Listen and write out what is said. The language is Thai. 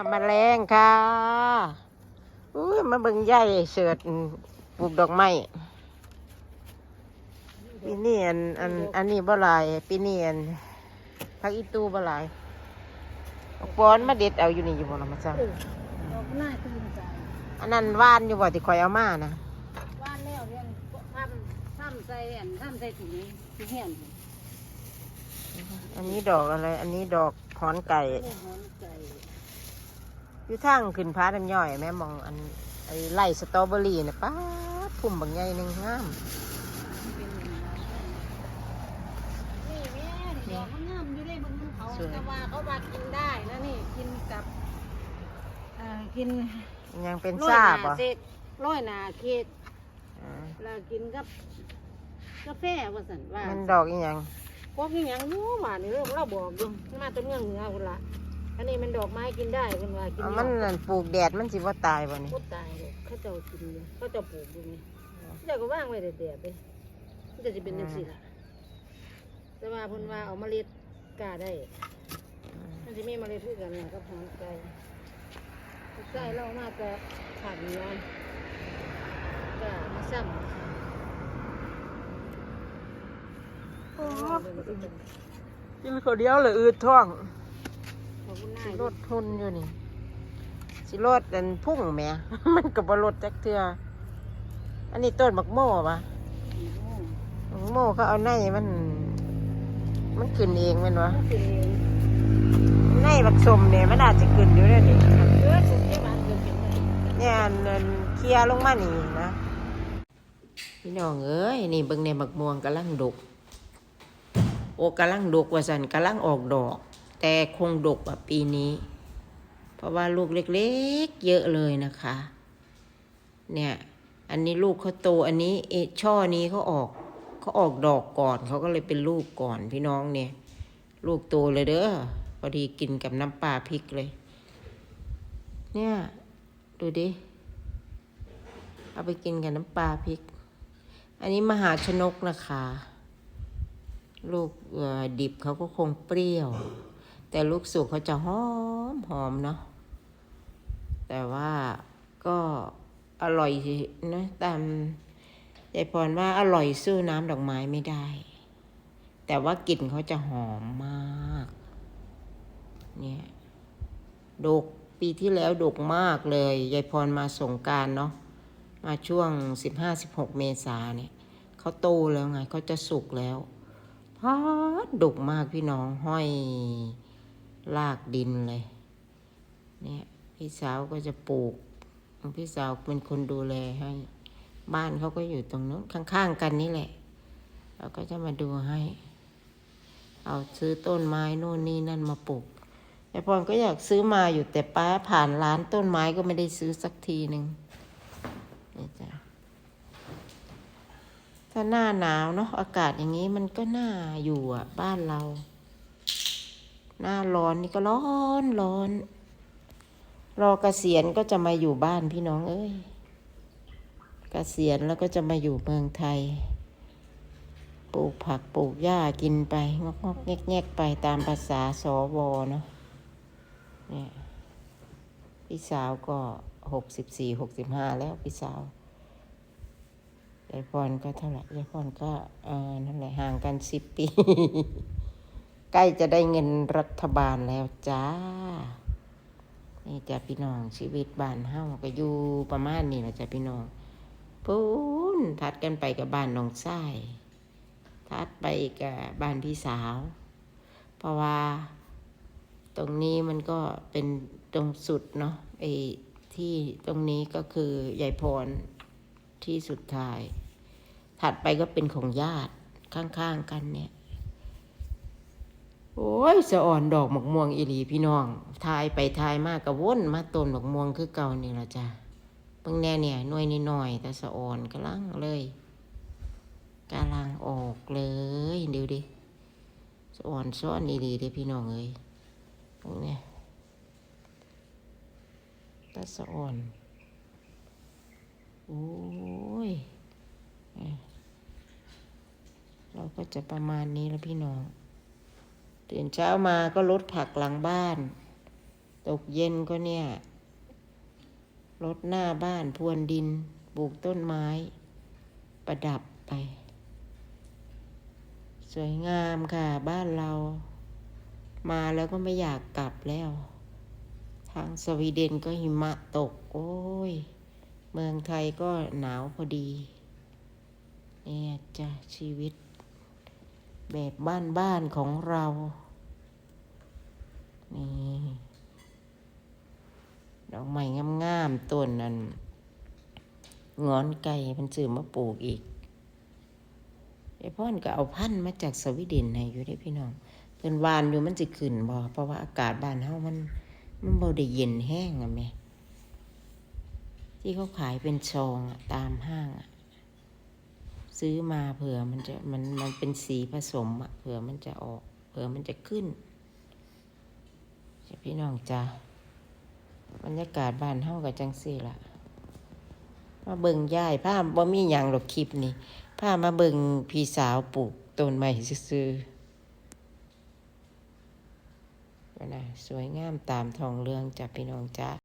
ยำแมลงค่ะอุ้ยมาเบิ่งใหญ่เสิร์ตปลูกดอกไม้ปีนี้อันอันอันนี้บ่หลายปีนี้อันพักอีตูบ่หลายเอาป้อนมาเด็ดเอาอยู่นี่อยู่บ่ล่ะมาจ้าเออดอกหน้าตื่นใจอันนั้นว่านอยู่บ่ที่คอยเอามานะว่านแล้วเรียนทำทำใส่อันทำใส่ถุงที่เหียนอันนี้ดอกอะไร อันนี้ดอกหอนไก่เรื่ องหอนใจอยู่ทางขึ้นพาดันย่อย แม่มองอันไอ้ไล่สตรอเบอรี่นะป้าดพุ่มบางใหญ่หนึงงามเป็นอย่างนั้นนี่แม่นี่ดอกมันงามอยู่ได้บนภูเขาแต่ว่าเขาว่ากินได้นะนี่กินกับเอ่อกินยังเป็นร้อยซาหบนาอะเสร็จร้อยหนาเค้กอ่าแล้วกินกับกาแฟว่าสันว่ามันดอกอีหยังพวกนี้ยังรู้ว่านี่เราเราบอกอยู่มาแต้นเมืองเหนือคนละ อันนี้มันดอกไม้กินได้เป็นว่ากินเอายมันอดนั่นปลูกแดดมันสิว่าตายบ่นี่ก็ตายเลยเขาเจ้ากินเลยเขาเจ้าปลูกอยู่นี่เจ้าก็ว่างไว้แต่เดียดเลยมันจะจะเป็นจังซี่ล่ะแต่ว่าเพิ่นว่าเอาเมล็ดกล้าได้มันจะมีเมล็ดคือกันเนี่ยกับหางไก่ไก่เรามาแต่ผักเหนียวก็มาซ้ำกินข้าวเดียวเลยอืดท้อง ขอบคุณนายสิลดทุนอยู่นี่ สิลดอันพุ่งแหม่มันก็บ่ลดจักเทื่ออันนี้ต้นบักโม่ปะบักโม่เขาเอาในมัน มันขึ้นเองแม่นวะเป็นเองในบักสมเนี่ยมันอาจจะขึ้นอยู่แล้วนี่เออสุดที่มันเกิดเป็นอะไรเนี่ยอันอันเคลียร์ลงมานี่นะพี่น้องเอ้ยนี่เบิ่งในบักม่วงกำลังดก โอ้กำลังดกว่าสันกำลังออกดอก แต่คงดกกว่าปีนี้ เพราะว่าลูกเล็กๆ เยอะเลยนะคะ เนี่ย อันนี้ลูกเขาโตอันนี้เอช่อนี้เขาออกเขาออกดอกก่อนเขาก็เลยเป็นลูกก่อนพี่น้องเนี่ย ลูกโตเลยเด้อพอดีกินกับน้ำปลาพริกเลย เนี่ย ดูดิ เอาไปกินกับน้ำปลาพริก อันนี้มหาชนกนะคะ ลูกดิบเขาก็คงเปรี้ยว แต่ลูกสุกเขาจะหอมหอมเนาะแต่ว่าก็อร่อยนะตามยายพรว่าอร่อยสู้น้ำดอกไม้ไม่ได้ แต่ว่ากลิ่นเขาจะหอมมาก เนี่ยดกปีที่แล้วดกมากเลยยายพรมาสงการเนาะมาช่วงสิบห้าสิบหกเมษาเนี่ยเขาโตแล้วไงเขาจะสุกแล้วพาดดกมากพี่น้องห้อย ลากดินเลย เนี่ยพี่สาวก็จะปลูก พี่สาวเป็นคนดูแลให้ บ้านเขาก็อยู่ตรงนู้นข้างๆกันนี่แหละเราก็จะมาดูให้ เอาซื้อต้นไม้โน่นนี่นั่นมาปลูกยายพรก็อยากซื้อมาอยู่แต่ป้าผ่านร้านต้นไม้ก็ไม่ได้ซื้อสักทีหนึ่งนี่จ้ะถ้าหน้าหนาวเนาะอากาศอย่างนี้มันก็น่าอยู่อะ บ้านเรา หน้าร้อนนี่ก็ร้อนร้อน รอเกษียณก็จะมาอยู่บ้านพี่น้องเอ้ยเกษียณแล้วก็จะมาอยู่เมืองไทย ปลูกผักปลูกหญ้ากินไปงอกงอกแงกแงกไปตามภาษาสวเนาะเนี่ยพี่สาวก็หกสิบสี่หกสิบห้าแล้วพี่สาวยายพรก็เท่าไหร่ยายพรก็เออนั่นแหละห่างกันสิบปี ใกล้จะได้เงินรัฐบาลแล้วจ้า นี่จ้ะพี่น้องชีวิตบ้านเฮาก็อยู่ประมาณนี้นะจ้ะพี่น้องพูนถัดกันไปกับบ้านน้องทรายถัดไปกับบ้านพี่สาว เพราะว่าตรงนี้มันก็เป็นตรงสุดเนาะไอ้ที่ตรงนี้ก็คือยายพรที่สุดท้าย ถัดไปก็เป็นของญาติข้างๆกันเนี่ย โอ้ยสะอ่อนดอกหมกม่วงอีหลีพี่น้อง ทายไปทายมากกะวนมาต้นหมกม่วงคือเก่านี่ละจ้ะเพิ่งแน่เนี่ยน่วยนิดหน่อยแต่สะอ่อนกำลังเลยกำลังออกเลยเดี๋ยวดิสะอ่อนซ้อนอีหลีเด้พี่น้องเอ้ยตรงเนี้ยแตาสะอ่อนโอ้ยเอ้ย เราก็จะประมาณนี้แล้วพี่น้อง ตื่นเช้ามาก็ลดผักหลังบ้าน ตกเย็นก็เนี่ยรดหน้าบ้านพรวนดินปลูกต้นไม้ ประดับไป สวยงามค่ะบ้านเรา มาแล้วก็ไม่อยากกลับแล้ว ทางสวีเดนก็หิมะตก โอ้ย เมืองไทยก็หนาวพอดี เนี่ยจ้ะชีวิต แบบบ้านๆของเรา นี่ดอกไม้งามๆต้นนั้นงอนไก่มันซื้อมาปลูกอีกไอ้พ่อนก็เอาพันธุ์มาจากสวีเดนให้อยู่ได้พี่น้องเพิ่นวานอยู่มันสิขึ้นบ่เพราะว่าอากาศบ้านเฮามันมันบ่ได้เย็นแห้งอะแม่ที่เขาขายเป็นซองตามห้างอะ ซื้อมาเผื่อมันจะมันมันเป็นสีผสมอะเผื่อมันจะออกเผื่อมันจะขึ้นจ้ะพี่น้องจ้าบรรยากาศบ้านเฮากับจังซี่ละมาเบิ่งย่ายผ้าบ่มีหยังหรอกคลิปนี้ผ้ามาเบิ่งพี่สาวปลูกต้นไม้ซื่อๆนะสวยงามตามทองเรื่องจ้ะพี่น้องจ้า